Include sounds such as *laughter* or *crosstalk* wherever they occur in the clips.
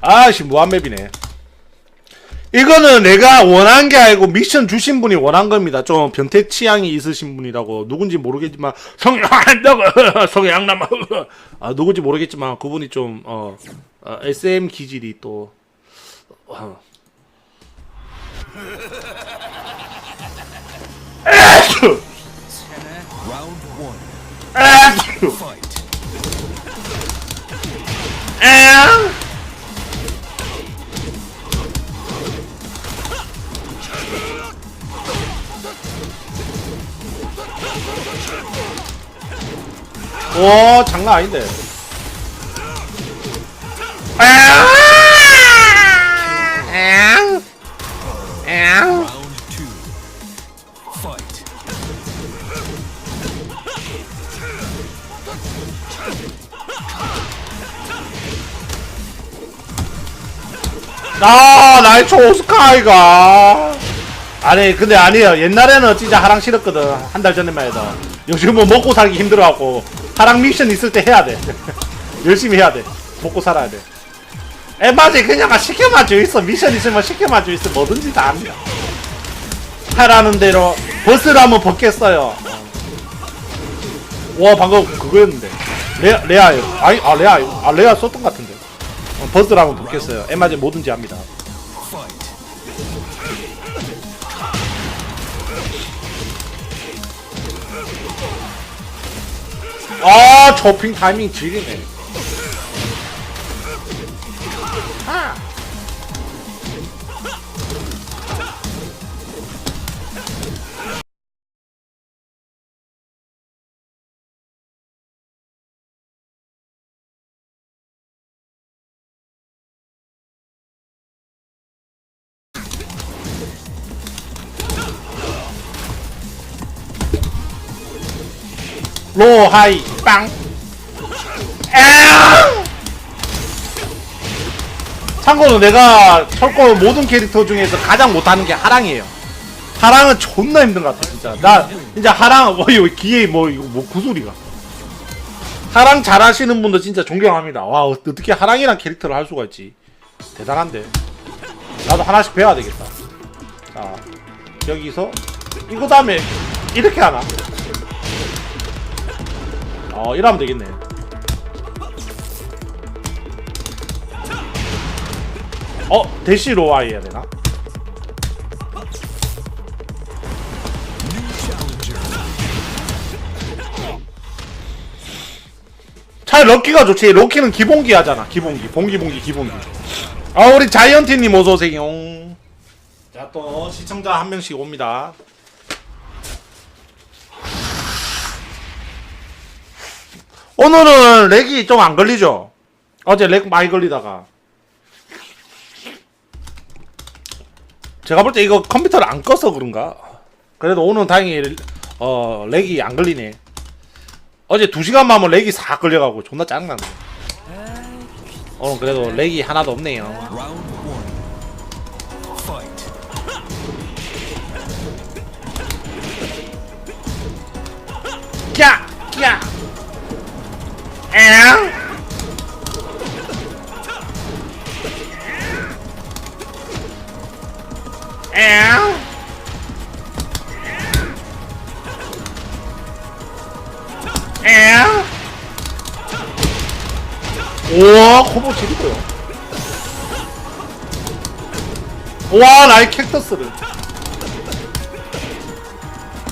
아씨 무한맵이네 이거는 내가 원한 게 아니고 미션 주신 분이 원한 겁니다 좀 변태 취향이 있으신 분이라고 누군지 모르겠지만 성향한다고 *laughs* 성향남 아 누군지 모르겠지만 그분이 좀 어, 어, SM 기질이 또 어. 에휴! One. 에휴! 에휴! 와 장난 아닌데. 아 나이초 오스카이가. 아니 근데 아니에요. 옛날에는 진짜 하랑 싫었거든. 한 달 전에만 해도. 요즘은 뭐 먹고 살기 힘들어갖고 하랑 미션 있을 때 해야 돼. *laughs* 열심히 해야 돼. 먹고 살아야 돼. 에바지 그냥 시켜만 줘 있어. 미션 있으면 시켜만 줘 있어. 뭐든지 다 합니다. 하라는 대로 버스를 한번 벗겠어요. 와 방금 그거였는데. 레아 레아요. 아니 아 레아 아 레아 썼던 것 같은데. 어, 버스를 한번 벗겠어요. 에마지 뭐든지 합니다 아 쇼핑 타이밍 지리네 아. 로하이 빵 에앙! 참고로 내가 철거 모든 캐릭터 중에서 가장 못하는 게 하랑이에요. 하랑은 존나 힘든 것 같아 진짜. 나 진짜 하랑 뭐 이거 기에 뭐 이거 뭐 구소리가. 하랑 잘하시는 분도 진짜 존경합니다. 와 어떻게 하랑이란 캐릭터를 할 수가 있지? 대단한데. 나도 하나씩 배워야 되겠다. 자 여기서 이거 다음에 이렇게 하나? 어 이러면 되겠네. 어 대시 로아 해야 되나? 차라리 럭키가 좋지. 럭키는 기본기 하잖아. 기본기, 봉기, 봉기, 기본기. 아 우리 자이언티님 어서 오세요. 자또 시청자 한 명씩 옵니다. 오늘은 렉이 좀 안 걸리죠? 어제 렉 많이 걸리다가 제가 볼 때 이거 컴퓨터를 안 꺼서 그런가? 그래도 오늘은 다행히 어 렉이 안 걸리네. 어제 2시간만 하면 렉이 싹 걸려가고 존나 짜증나네. 오늘 그래도 렉이 하나도 없네요. 커버 지리고요 와 나의!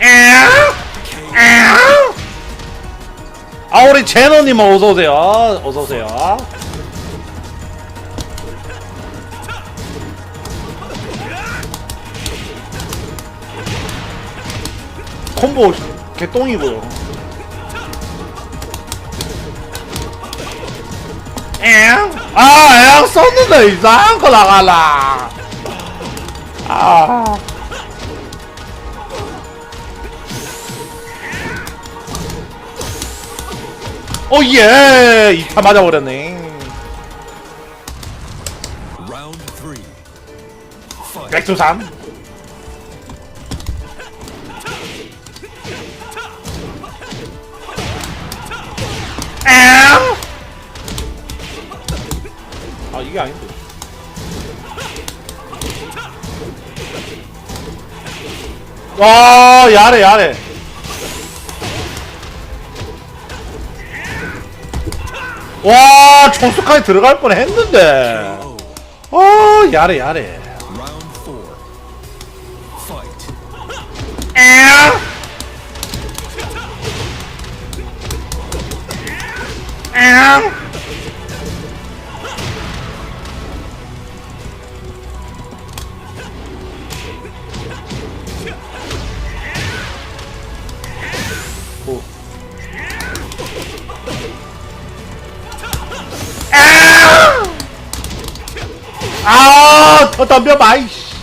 엥! 아 우리 제노님 어서 오세요. 어서 오세요. 콤보 개똥이고요. 엥? 아, 엥 썼는데 이상한 거 나가라. 아. 오 예! 이타 맞아버렸네. 백두산. 와 야래 야래 와 총수까지 들어갈 뻔 했는데. 어 야래 야래 Round four. Fight. 에에 아! 더 덤벼봐, 이씨.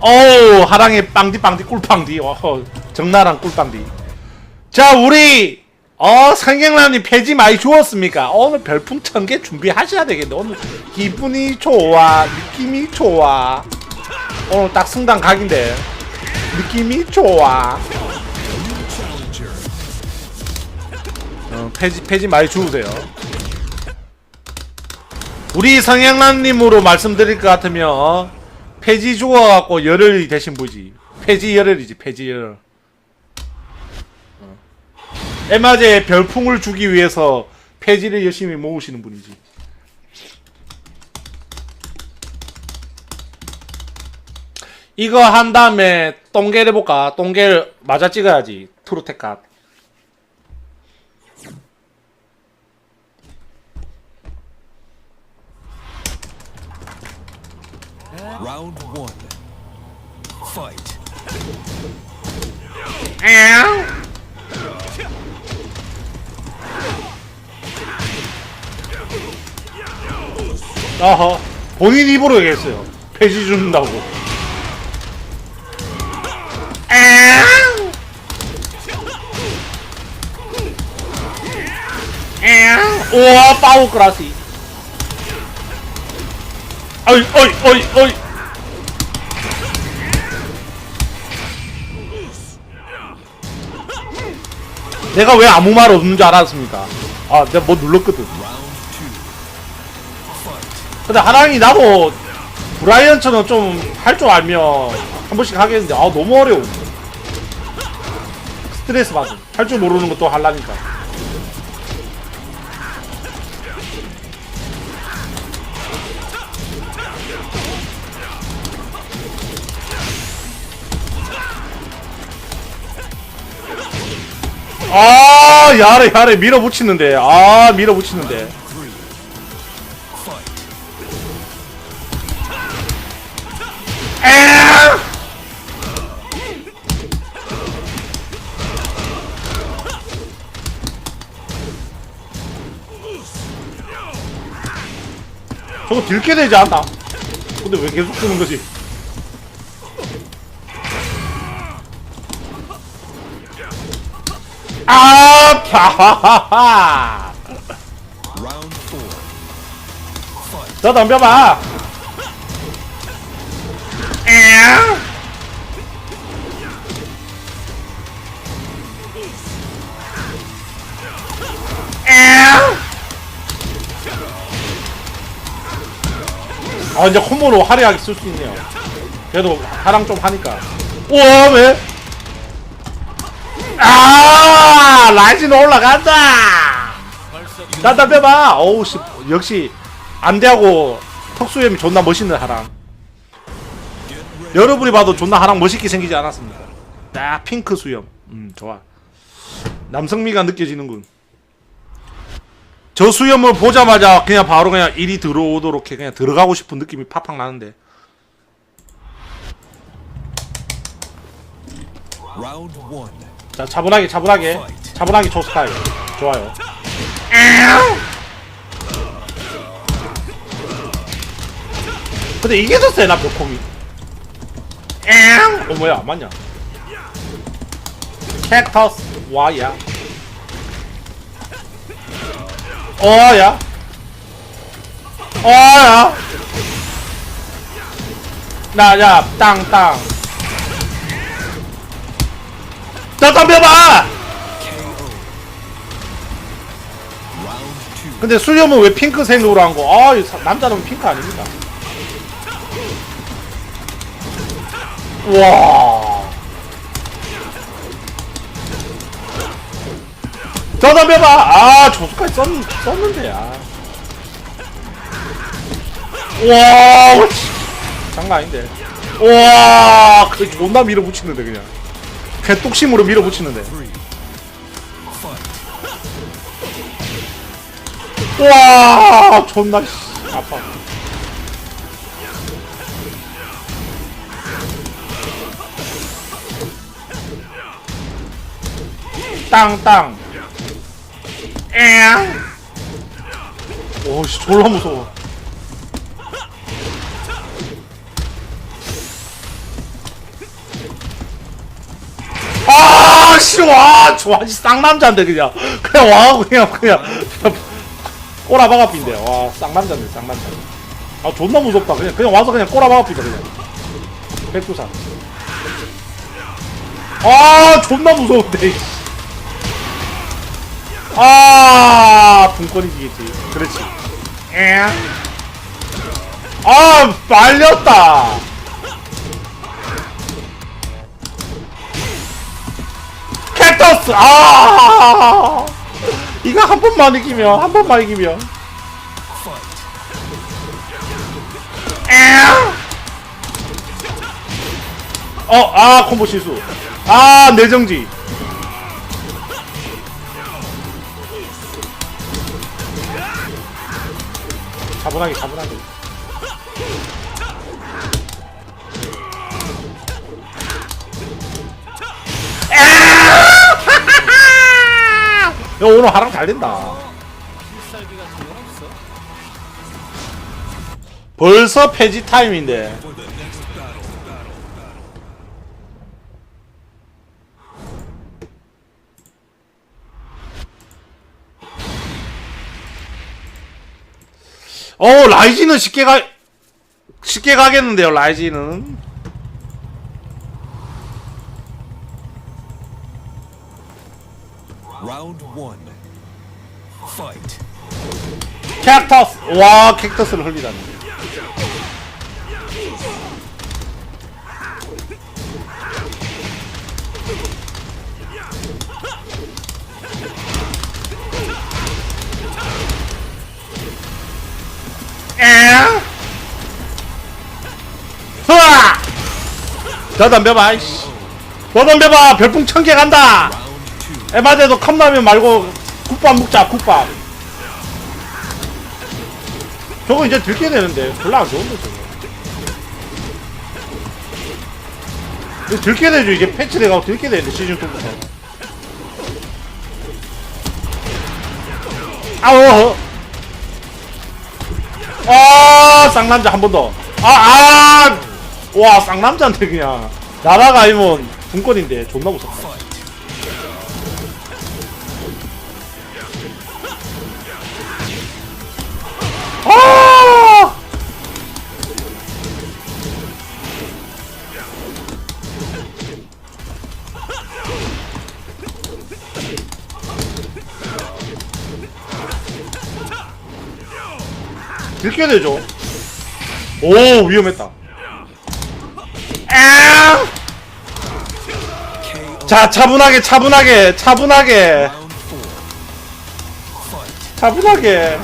어우, 하랑의 빵디, 빵디, 꿀빵디. 어허, 정나랑 꿀빵디. 자, 우리, 어, 상경남님 폐지 많이 주었습니까? 오늘 별풍 천 개 준비하셔야 되겠네. 오늘 기분이 좋아, 느낌이 좋아. 오늘 딱 승당 각인데. 느낌이 좋아. 어, 폐지, 폐지 많이 주우세요. 우리 성향란님으로 말씀드릴 것 같으면, 어, 폐지 주워갖고 열혈이 되신 분이지. 폐지 열혈이지, 폐지 열혈. 어. 에마제에 별풍을 주기 위해서 폐지를 열심히 모으시는 분이지. 이거 한 다음에 똥개를 해볼까? 똥개를 맞아 찍어야지. 트루테카. Round one. Fight. 어허 본인 입으로 얘기했어요. 폐지 준다고. 우와 파워 크라시 어이 어이 어이 어이 내가 왜 아무 말 없는 줄 알았습니까? 아 내가 뭐 눌렀거든. 근데 하랑이 나도 브라이언처럼 좀 할 줄 알면 한 번씩 하겠는데 아 너무 어려워. 스트레스 받음 할줄 모르는 것도 하려니까 아 야래 야래 밀어붙이는데 아 밀어붙이는데. 저거 들게 되지 않나? 근데 왜 계속 쓰는 거지? 아, 파! Round four. Fight. 저 덤벼봐. 아 이제 콤보로 화려하게 쓸 수 있네요. 그래도 하랑 좀 하니까. 우와 왜? 아 라이즈는 올라간다. 나 덤벼봐. 어우 씨 역시 안대하고 턱수염이 존나 멋있는 하랑. 여러분이 봐도 존나 하랑 멋있게 생기지 않았습니까? 딱 핑크 수염. 음 좋아. 남성미가 느껴지는군. 저 수염을 보자마자 그냥 바로 그냥 일이 들어오도록 해 그냥 들어가고 싶은 느낌이 팍팍 나는데. Round one. 자 차분하게 차분하게 차분하게 초 스타일 좋아요. 근데 이게 더 세나 벽콩이? 어 뭐야 안 맞냐? 캡터스 와야 어야 어야 나야 땅땅 나 덤벼봐. 근데 수염은 왜 핑크색으로 한 거? 아, 남자는 핑크 아닙니다. 와. 저 덤벼봐. 아, 조수까지 썼, 썼는데, 아. 와, 씨. 장난 아닌데. 와, 그 존나 밀어붙이는데, 그냥. 개뚝심으로 밀어붙이는데. 와, 존나, 씨. 아파. 땅땅 에 오씨 졸라 무서워 아씨 와 좋아 쌍남자인데 그냥. 그냥 와 그냥 그냥. 꼬라박아핀데 와 쌍남자인데 쌍남자. 아 존나 무섭다. 그냥 그냥 와서 그냥 꼬라박아핀다 그냥. 백두산. 아 존나 무서운데. 아 분권이지겠지. 그렇지. 에. 아 말렸다 캡터스 아 이거 한 번만 이기면 한 번만 이기면 Fight. 어, 아, 콤보 실수. 아, 내정지. 차분하게, 차분하게. 오늘 하랑 잘 된다. 벌써 폐지 타임인데. 어 라이지는 쉽게 가 쉽게 가겠는데요 라이지는 Round one. 캡터스 와 캡터스를 흘리다니! 저 덤벼봐 이씨 저 덤벼봐 별풍 천 개 간다. 에바데도 컵라면 말고 국밥 먹자 국밥. 저거 이제 들게 되는데 별로 안 좋은데 저거. 들게 되죠 이제 패치돼가고 들게 되는데 시즌2부터. 아우 아 쌍남자 한 번 더 아아와 쌍남자인데 그냥. 나라가 아니면 분권인데 존나 무섭다 들게 되죠. 오 위험했다. 아! 자 차분하게 차분하게 차분하게. 차분하게.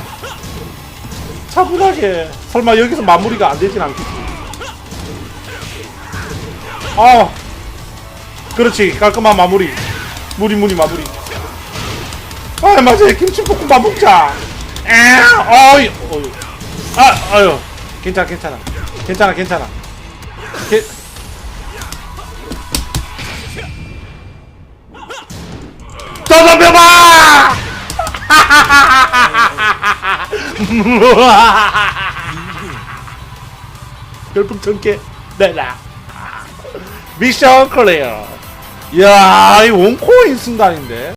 차분하게. 설마 여기서 마무리가 안 되진 않겠지? 아. 그렇지 깔끔한 마무리. 무리 무리 마무리. 아 맞아. 김치볶음밥 먹자. 에 어이 어이 아 아유. 괜찮아 괜찮아. 괜찮아 괜찮아. 게, 더 덤벼봐! 별풍 천개 내라 미션 클리어. 이야 이 원코인 순간인데